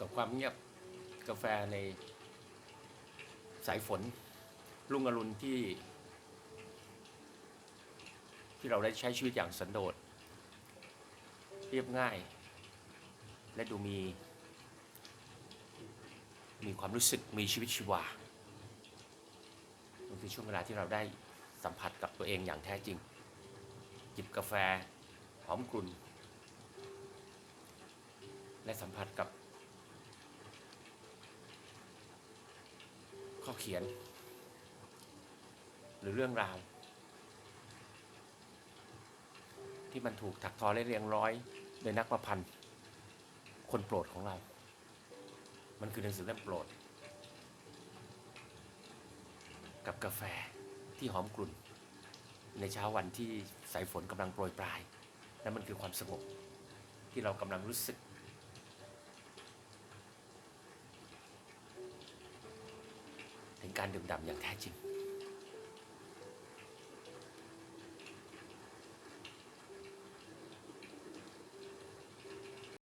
กับความเงียบกาแฟในสายฝนรุ่งอรุณที่ ที่เราได้ใช้ชีวิตอย่างสันโดษ เรียบง่าย และดูมี มีความรู้สึกมีชีวิตชีวามันคือช่วงเวลาที่เราได้สัมผัสกับตัวเองอย่างแท้จริง จิบกาแฟหอมกลุ่น และสัมผัสกับ ข้อเขียน หรือเรื่องราว ที่มันถูกถักทอและเรียงร้อยโดยนักประพันธ์ คนโปรดของเรา มันคือหนังสือเล่มโปรด กับกาแฟที่หอมกลุ่น ในเช้าวันที่สายฝนกำลังโปรยปลาย และมันคือความสงบที่เรากำลังรู้สึก ถึง การดื่มด่ำอย่างแท้จริง